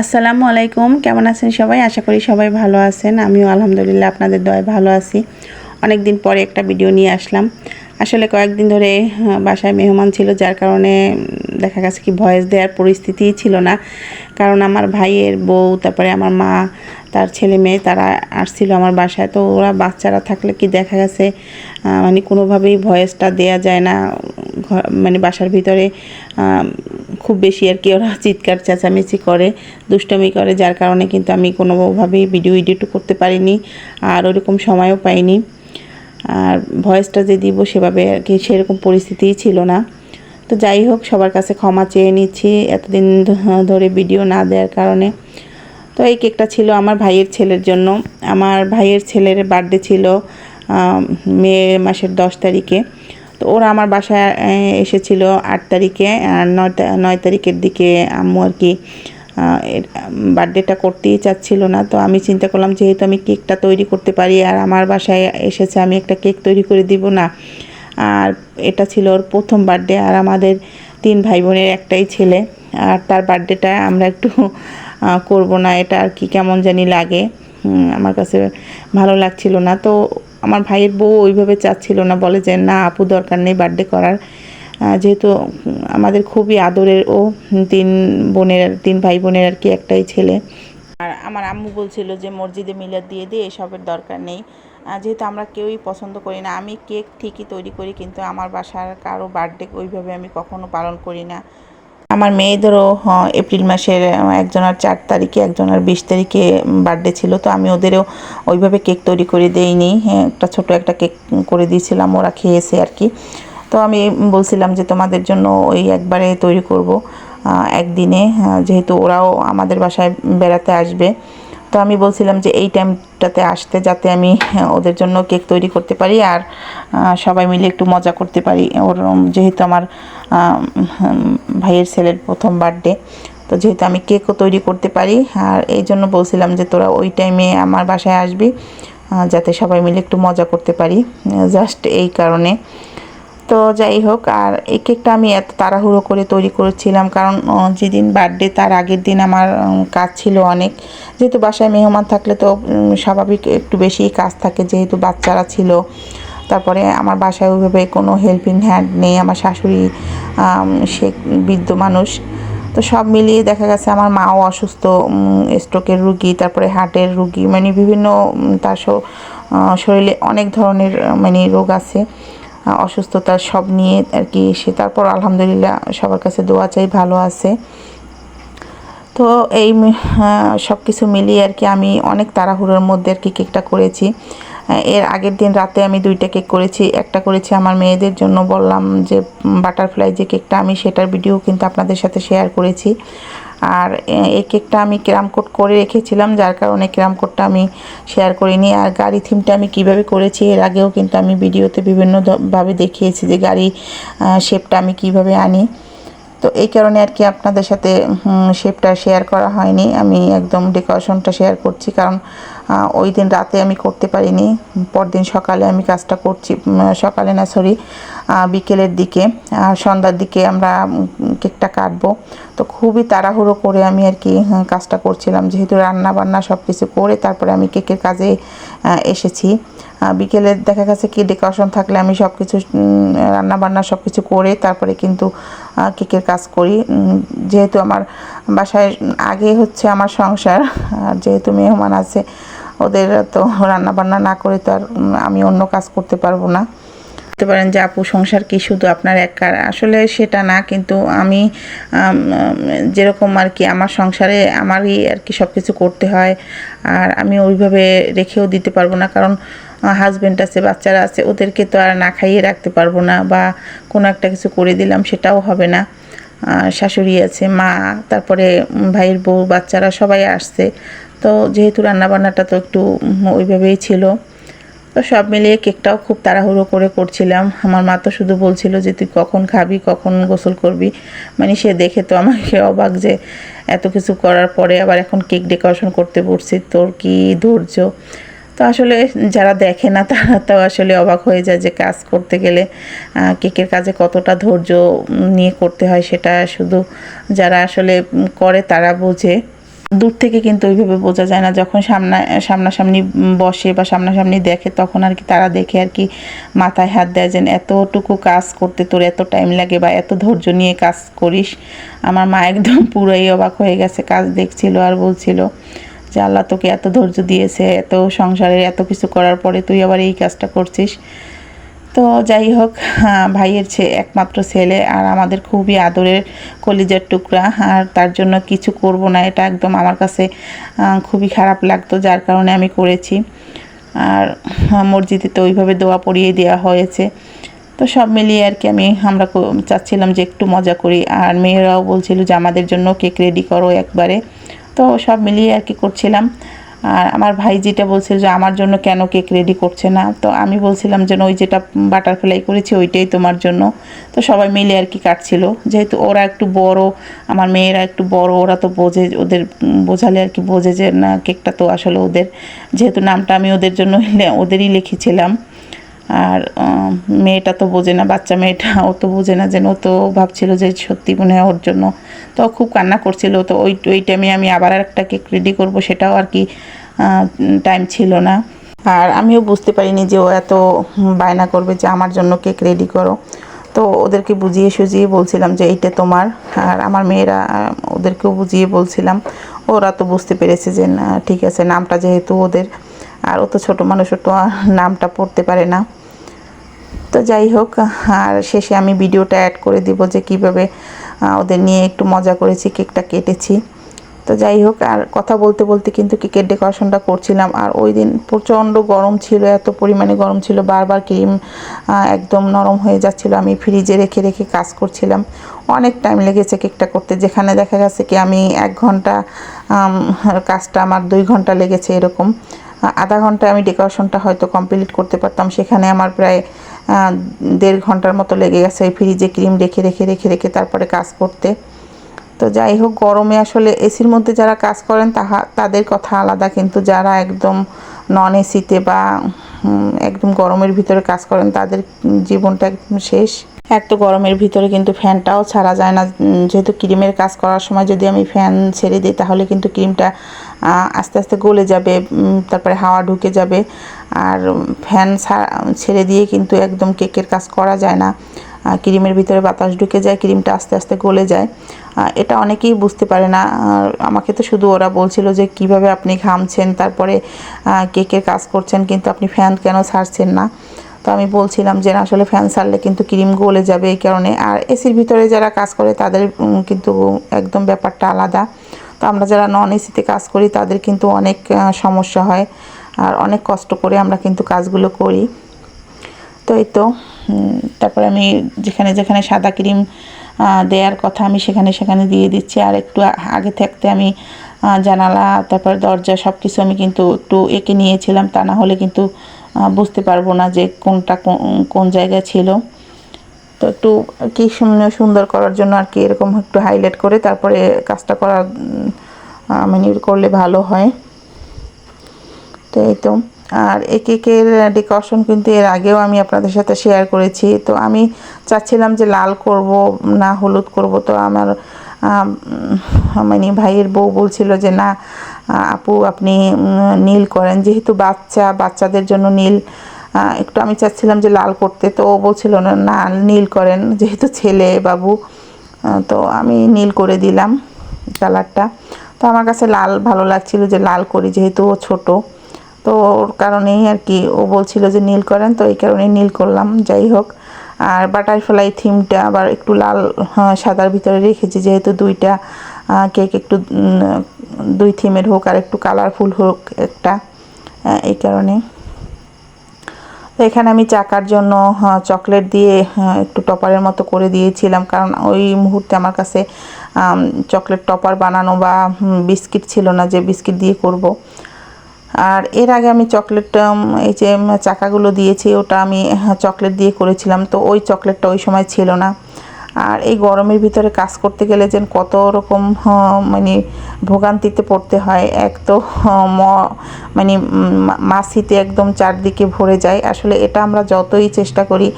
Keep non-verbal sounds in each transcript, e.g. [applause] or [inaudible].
আসসালামু আলাইকুম। কেমন আছেন সবাই? আশা করি সবাই ভালো আছেন। আমিও আলহামদুলিল্লাহ আপনাদের দয় ভালো আছি। অনেক দিন পরে একটা ভিডিও নিয়ে আসলাম। আসলে কয়েকদিন ধরে বাসায় মেহমান ছিল, যার কারণে দেখা গেছে কি ভয়েস দেওয়ার পরিস্থিতিই ছিল না। কারণ আমার ভাইয়ের বউ, তারপরে আমার মা, তার ছেলে মেয়ে, তারা আসছিল আমার বাসায়। তো ওরা বাচ্চারা থাকলে কি দেখা গেছে মানে কোনোভাবেই ভয়েসটা দেয়া যায় না। মানে বাসার ভিতরে খুব বেশি আর কি ওরা চিৎকার চেঁচামেচি করে, দুষ্টমি করে, যার কারণে কিন্তু আমি কোনোভাবেই ভিডিও এডিট করতে পারিনি আর ওরকম সময়ও পাইনি। আর ভয়েসটা যে দিব সেভাবে আর কি সেরকম পরিস্থিতিই ছিল না। তো যাই হোক, সবার কাছে ক্ষমা চেয়ে নিচ্ছি, এতদিন ধরে ভিডিও না দেওয়ার কারণে। তো এই কেকটা ছিল আমার ভাইয়ের ছেলের জন্য। আমার ভাইয়ের ছেলের বার্থডে ছিল মে মাসের দশ তারিখে। তো ওরা আমার বাসায় এসেছিল আট তারিখে, আর নয় নয় তারিখের দিকে আম্মু আর কি বার্থডেটা করতেই চাচ্ছিল না। তো আমি চিন্তা করলাম, যেহেতু আমি কেকটা তৈরি করতে পারি, আর আমার বাসায় এসেছে, আমি একটা কেক তৈরি করে দিব না। আর এটা ছিল ওর প্রথম বার্থডে, আর আমাদের তিন ভাই বোনের একটাই ছেলে। আর তার বার্থডেটা আমরা একটু করব না, এটা আর কি কেমন জানি লাগে। আমার কাছে ভালো লাগছিল না। তো আমার ভাইয়ের বউ ওইভাবে চাচ্ছিল না, বলে যে না আপু দরকার নেই বার্থডে করার। যেহেতু আমাদের খুবই আদরের ও, তিন বোনের, তিন ভাই বোনের আর কি একটাই ছেলে। আর আমার আম্মু বলছিল যে মসজিদে মিলাদ দিয়ে দিয়ে এসবের দরকার নেই। যেহেতু আমরা কেউই পছন্দ করি না, আমি কেক ঠিকই তৈরি করি, কিন্তু আমার বাসার কারও বার্থডে ওইভাবে আমি কখনো পালন করি না। আমার মেয়ে ধরো এপ্রিল মাসের একজনের চার তারিখে একজনের বিশ তারিখে বার্থডে ছিল তো আমি ওদেরও ওইভাবে কেক তৈরি করে দেইনি হ্যাঁ, একটা ছোট একটা কেক করে দিয়েছিলাম ওরা খেয়েছে আর কি। তো আমি বলছিলাম যে তোমাদের জন্য ওই একবারে তৈরি করব একদিনে যেহেতু ওরাও আমাদের বাসায় বেড়াতে আসবে। তো আমি বলছিলাম যে এই টাইমটাতে আসতে যাতে আমি হ্যাঁ, ওদের জন্য কেক তৈরি করতে পারি আর সবাই মিলে একটু মজা করতে পারি। ওর যেহেতু আমার ভাইয়ের ছেলের প্রথম বার্থডে তো যেহেতু আমি কেকও তৈরি করতে পারি আর এই জন্য বলছিলাম যে তোরা ওই টাইমে আমার বাসায় আসবি যাতে সবাই মিলে একটু মজা করতে পারি। জাস্ট এই কারণে। তো যাই হোক, আর এই কেকটা আমি এত তাড়াহুড়ো করে তৈরি করেছিলাম। কারণ যেদিন বার্থডে তার আগের দিন আমার কাজ ছিল অনেক। যেহেতু বাসায় মেহমান থাকলে তো স্বাভাবিক একটু বেশি কাজ থাকে, যেহেতু বাচ্চারা ছিল। তারপরে আমার বাসায় ওইভাবে কোনো হেল্পিং হ্যান্ড নেই। আমার শাশুড়ি সে বৃদ্ধ মানুষ। তো সব মিলিয়ে দেখা গেছে আমার মাও অসুস্থ স্ট্রোকের রুগী, তারপরে হার্টের রুগী মানে বিভিন্ন তার শরীরে অনেক ধরনের মানে রোগ আছে। অসুস্থতা সব নিয়ে আর কি সে তারপর আলহামদুলিল্লাহ সবার কাছে দোয়া চাই, ভালো আছে। তো এই সব কিছু মিলিয়ে আর কি আমি অনেক তাড়াহুড়োর মধ্যে আর কি কেকটা করেছি। এর আগের দিন রাতে আমি দুইটা কেক করেছি, একটা করেছি আমার মেয়েদের জন্য। বললাম যে বাটারফ্লাই যে কেকটা আমি সেটার ভিডিও কিন্তু আপনাদের সাথে শেয়ার করেছি। আর এ- এই কেকটা আমি কোট করে রেখেছিলাম, যার কারণে কোটটা আমি শেয়ার করিনি। আর গাড়ি থিমটা আমি কীভাবে করেছি, এর আগেও কিন্তু আমি ভিডিওতে বিভিন্ন ধ- ভাবে দেখিয়েছি যে গাড়ি শেপটা আমি কীভাবে আনি। তো এই কারণে আর কি আপনাদের সাথে শেপটা শেয়ার করা হয়নি। আমি একদম ডেকোরেশনটা শেয়ার করছি, কারণ ওই দিন রাতে আমি করতে পারিনি। পরদিন সকালে আমি কাজটা করছি সকালে না সরি বিকেলের দিকে। সন্ধ্যার দিকে আমরা কেকটা কাটবো। তো খুবই তাড়াহুড়ো করে আমি আর কি হ্যাঁ, কাজটা করছিলাম। যেহেতু রান্না বান্না সব কিছু করে তারপরে আমি কেকের কাজে এসেছি। বিকেলে দেখা গেছে কি ডেকোরেশন থাকলে আমি সব কিছু রান্না বান্না সব কিছু করে তারপরে কিন্তু কেকের কাজ করি। যেহেতু আমার বাসায় আগে হচ্ছে আমার সংসার আর যেহেতু মেহমান আছে ওদের তো রান্না বান্না না করে তো আর আমি অন্য কাজ করতে পারব না। বলতে পারেন যে, আপু, সংসার কি শুধু আপনার একার? আসলে সেটা না, কিন্তু আমি যেরকম আর কি আমার সংসারে আমারই আর কি সব কিছু করতে হয়। আর আমি ওইভাবে রেখেও দিতে পারব না, কারণ হাজব্যান্ড আছে, বাচ্চারা আছে, ওদেরকে তো আর না খাইয়ে রাখতে পারব না বা কোনো একটা কিছু করে দিলাম, সেটাও হবে না। শাশুড়ি আছে, মা, তারপরে ভাইয়ের বউ, বাচ্চারা সবাই আসছে। তো যেহেতু রান্নাবান্নাটা তো একটু ওইভাবেই ছিল। তো সব মিলিয়ে কেকটাও খুব তাড়াহুড়ো করে করছিলাম। আমার মা তো শুধু বলছিল যে, তুই কখন খাবি, কখন গোসল করবি? মানে সে দেখে তো আমাকে [laughs] অবাক যে, এত কিছু করার পরে আবার এখন কেক ডেকোরেশন করতে পড়ছি তোর কি ধৈর্য? তো আসলে যারা দেখে না, তারা তো আসলে অবাক হয়ে যায় যে, কাজ করতে গেলে কেকের কাজে কতটা ধৈর্য নিয়ে করতে হয় সেটা শুধু যারা আসলে করে তারা বোঝে। দূর থেকে কিন্তু ওইভাবে বোঝা যায় না। যখন সামনা, সামনাসামনি বসে বা সামনাসামনি দেখে, তখন আর কি তারা দেখে আর কি মাথায় হাত দেয় যেন এতটুকু কাজ করতে তোর এত টাইম লাগে বা এত ধৈর্য নিয়ে কাজ করিস। আমার মা একদম পুরোই অবাক হয়ে গেছে, কাজ দেখছিল আর বলছিল যে আল্লাহ তোকে এত ধৈর্য দিয়েছে, এত সংসারের এত কিছু করার পরে তুই আবার এই কাজটা করছিস। তো যাই হোক হ্যাঁ, ভাইয়ের ছে একমাত্র ছেলে আর আমাদের খুবই আদরের কলিজার টুকরা আর তার জন্য কিছু করব না এটা একদম আমার কাছে খুবই খারাপ লাগতো যার কারণে আমি করেছি। আর হ্যাঁ, মসজিদে তো ওইভাবে দোয়া পড়িয়ে দেওয়া হয়েছে। তো সব মিলিয়ে আর কি আমি আমরা চাচ্ছিলাম যে একটু মজা করি আর মেয়েরাও বলছিল যে আমাদের জন্য কেক রেডি করো একবারে। তো সব মিলিয়ে আর কি করছিলাম। আর আমার ভাই যেটা বলছিল যে আমার জন্য কেন কেক রেডি করছে না, তো আমি বলছিলাম যে ওই যেটা বাটারফ্লাই করেছি ওইটাই তোমার জন্য। তো সবাই মিলে আর কি কাটছিল। যেহেতু ওরা একটু বড়, আমার মেয়েরা একটু বড়, ওরা তো বোঝে, ওদের বোঝালে আর কি বোঝে যে না, কেকটা তো আসলে ওদের। যেহেতু নামটা আমি ওদের জন্য ওদেরই লিখেছিলাম। আর মেয়েটা তো বোঝে না, বাচ্চা মেয়েটা, ও তো বোঝে না যেন তো ভাবছিল যে সত্যি মনে হয় ওর জন্য। তো খুব কান্না করছিল, তো ওই ওই টাইমে আমি আবার একটা কেক রেডি করব, সেটাও আর কি টাইম ছিল না। আর আমিও বুঝতে পারিনি যে ও এত বায়না করবে যে আমার জন্য কেক রেডি করো। তো ওদেরকে বুঝিয়ে সুঝিয়ে বলছিলাম যে এইটা তোমার, আর আমার মেয়েরা ওদেরকেও বুঝিয়ে বলছিলাম। ওরা তো বুঝতে পেরেছে যে না, ঠিক আছে, নামটা যেহেতু ওদের। আর ও তো ছোটো মানুষ তো নামটা পড়তে পারে না। তো যাই হোক, আর শেষে আমি ভিডিওটা অ্যাড করে দিব যে কীভাবে ওদের নিয়ে একটু মজা করেছি, কেকটা কেটেছি। তো যাই হোক, আর কথা বলতে বলতে কিন্তু কেকের ডেকোরেশনটা করছিলাম। আর ওই দিন প্রচণ্ড গরম ছিল, এত পরিমাণে গরম ছিল, বারবার ক্রিম একদম নরম হয়ে যাচ্ছিল। আমি ফ্রিজে রেখে রেখে কাজ করছিলাম। অনেক টাইম লেগেছে কেকটা করতে। যেখানে দেখা গেছে কি, আমি এক ঘণ্টা কাজটা আমার দুই ঘণ্টা লেগেছে এরকম। আধা ঘন্টায় আমি ডেকোরেশনটা হয়তো কমপ্লিট করতে পারতাম। সেখানে আমার প্রায় দেড় ঘণ্টার মতো লেগে গেছে ওই ফ্রিজে ক্রিম রেখে রেখে রেখে রেখে তারপরে কাজ করতে। তো যাই হোক, গরমে আসলে এসির মধ্যে যারা কাজ করেন, তাহা, তাদের কথা আলাদা। কিন্তু যারা একদম নন এসিতে বা একদম গরমের ভিতরে কাজ করেন, তাদের জীবনটা একদম শেষ। এক তো গরমের ভিতরে কিন্তু ফ্যানটাও ছাড়া যায় না। যেহেতু ক্রিমের কাজ করার সময় যদি আমি ফ্যান ছেড়ে দিই, তাহলে কিন্তু ক্রিমটা আস্তে আস্তে গলে যাবে তারপরে হাওয়া ঢুকে যাবে। আর ফ্যান ছেড়ে দিয়ে কিন্তু একদম কেকের কাজ করা যায় না। ক্রিমের ভিতরে বাতাস ঢুকে যায়, ক্রিমটা আস্তে আস্তে গলে যায়। এটা অনেকেই বুঝতে পারে না। আমাকে তো শুধু ওরা বলছিল যে কীভাবে আপনি ঘামছেন, তারপরে কেকের কাজ করছেন, কিন্তু আপনি ফ্যান কেন ছাড়ছেন না? তো আমি বলছিলাম যে আসলে ফ্যান সারলে কিন্তু ক্রিম গলে যাবে এই কারণে। আর এসির ভিতরে যারা কাজ করে তাদের কিন্তু একদম ব্যাপারটা আলাদা। তো আমরা যারা নন এসিতে কাজ করি তাদের কিন্তু অনেক সমস্যা হয়। আর অনেক কষ্ট করে আমরা কিন্তু কাজগুলো করি। তো এই তো তারপরে আমি যেখানে যেখানে সাদা ক্রিম দেওয়ার কথা আমি সেখানে সেখানে দিয়ে দিচ্ছি। আর একটু আগে থাকতে আমি জানালা, তারপর দরজা সব কিছু আমি কিন্তু একটু এঁকে নিয়েছিলাম। তা না হলে কিন্তু বুঝতে পারব না যে কোনটা কোন- জায়গায় ছিল। তো একটু কি সুন্দর করার জন্য আর কি এরকম একটু হাইলাইট করে তারপরে কাজটা করা মানে করলে ভালো হয়। তো এই তো। আর এই কেকের ডেকোরেশন কিন্তু এর আগেও আমি আপনাদের সাথে শেয়ার করেছি। তো আমি চাচ্ছিলাম যে লাল করব না হলুদ করব। তো আমার আম, মানে ভাইয়ের বউ বলছিল যে না আপু আপনি নীল করেন। যেহেতু বাচ্চা বাচ্চাদের জন্য নীল একটু আমি চাচ্ছিলাম যে লাল করতে তো ও বলছিল না না নীল করেন যেহেতু ছেলে বাবু। তো আমি নীল করে দিলাম কালারটা। তো আমার কাছে লাল ভালো লাগছিল যে লাল করি যেহেতু ও ছোটো। তো ওর কারণেই আর কি ও বলছিল যে নীল করেন তো এই কারণেই নীল করলাম যাই হোক। আর বাটারফ্লাই থিমটা আবার একটু লাল হ্যাঁ, সাদার ভিতরে রেখেছি যেহেতু দুইটা কেক একটু দুই থিমের হোক আর একটু কালারফুল হোক একটা এই কারণে। এখানে আমি চাকার জন্য চকলেট দিয়ে একটু টপারের মতো করে দিয়েছিলাম। কারণ ওই মুহূর্তে আমার কাছে চকলেট টপার বানানো বা বিস্কিট ছিল না যে বিস্কিট দিয়ে করব। আর এর আগে আমি চকলেট এই যে চাকাগুলো দিয়েছি, ওটা আমি চকলেট দিয়ে করেছিলাম। তো ওই চকলেটটা ওই সময় ছিল না। আর এই গরমের ভিতরে কাজ করতে গেলে যেন কত রকম মানে ভোগান্তিতে পড়তে হয়। এক তো ম- মানে মাছিতে একদম চারদিকে ভরে যায়। আসলে এটা আমরা যতই চেষ্টা করি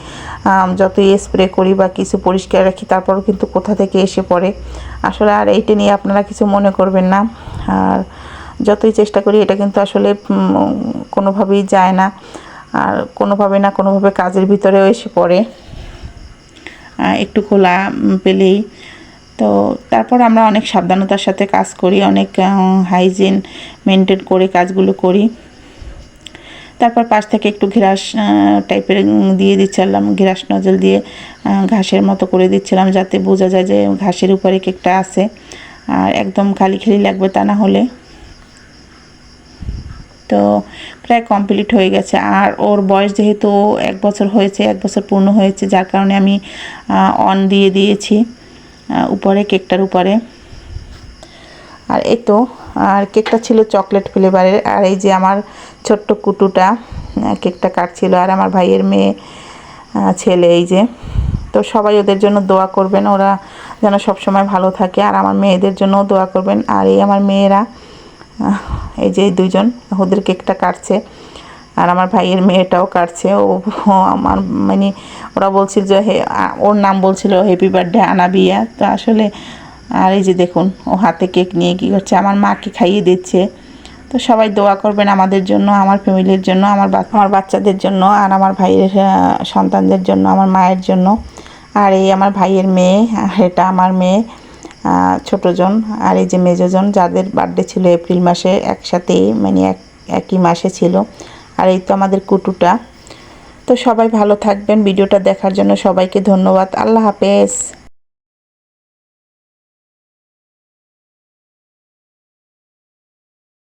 যতই স্প্রে করি বা কিছু পরিষ্কার রাখি, তারপরও কিন্তু কোথা থেকে এসে পড়ে। আসলে আর এইটা নিয়ে আপনারা কিছু মনে করবেন না। আর যতই চেষ্টা করি, এটা কিন্তু আসলে কোনোভাবেই যায় না। আর কোনোভাবে না কোনোভাবে কাজের ভিতরেও এসে পড়ে। একটু খোলা পেলেই। তো তারপর আমরা অনেক সাবধানতার সাথে কাজ করি, অনেক হাইজিন মেনটেন করে কাজগুলো করি। তারপর পাশ থেকে একটু ঘেরাস টাইপের দিয়ে দিচ্ছিলাম, ঘেরাস নজল দিয়ে ঘাসের মতো করে দিচ্ছিলাম যাতে বোঝা যায় যে ঘাসের উপরে কেকটা আছে। আর একদম খালি খালি লাগবে তা না হলে। তো প্রায় কমপ্লিট হয়ে গেছে। আর ওর বয়স যেহেতু এক বছর হয়েছে, এক বছর পূর্ণ হয়েছে, যার কারণে আমি অন দিয়ে দিয়েছি উপরে, কেকটার উপরে। আর এই তো, আর কেকটা ছিল চকলেট ফ্লেভারের আর এই যে আমার ছোট্ট কুটুটা কেকটা কাটছিল, আর আমার ভাইয়ের মেয়ে ছেলে এই যে। তো সবাই ওদের জন্য দোয়া করবেন, ওরা যেন সবসময় ভালো থাকে, আর আমার মেয়েদের জন্যও দোয়া করবেন। আর এই আমার মেয়েরা এই যে দুজন ওদের কেকটা কাটছে। আর আমার ভাইয়ের মেয়েটাও কাটছে। ও আমার মানে ওরা বলছিল যে হে ওর নাম বলছিল হ্যাপি বার্থডে আনাবিয়া। তো আসলে, আর এই যে দেখুন, ও হাতে কেক নিয়ে কী করছে, আমার মাকে খাইয়ে দিচ্ছে। তো সবাই দোয়া করবেন আমাদের জন্য, আমার ফ্যামিলির জন্য, আমার আমার বাচ্চাদের জন্য, আর আমার ভাইয়ের সন্তানদের জন্য, আমার মায়ের জন্য। আর এই আমার ভাইয়ের মেয়ে আর এটা আমার মেয়ে। ছোটজন আর এই যে মেজোজন, যাদের বার্থডে ছিল এপ্রিল মাসে একসাথেই মানে এক, একই মাসে ছিল। আর এই তো আমাদের কুটুটা। তো সবাই ভালো থাকবেন। ভিডিওটা দেখার জন্য সবাইকে ধন্যবাদ। আল্লাহ হাফেজ।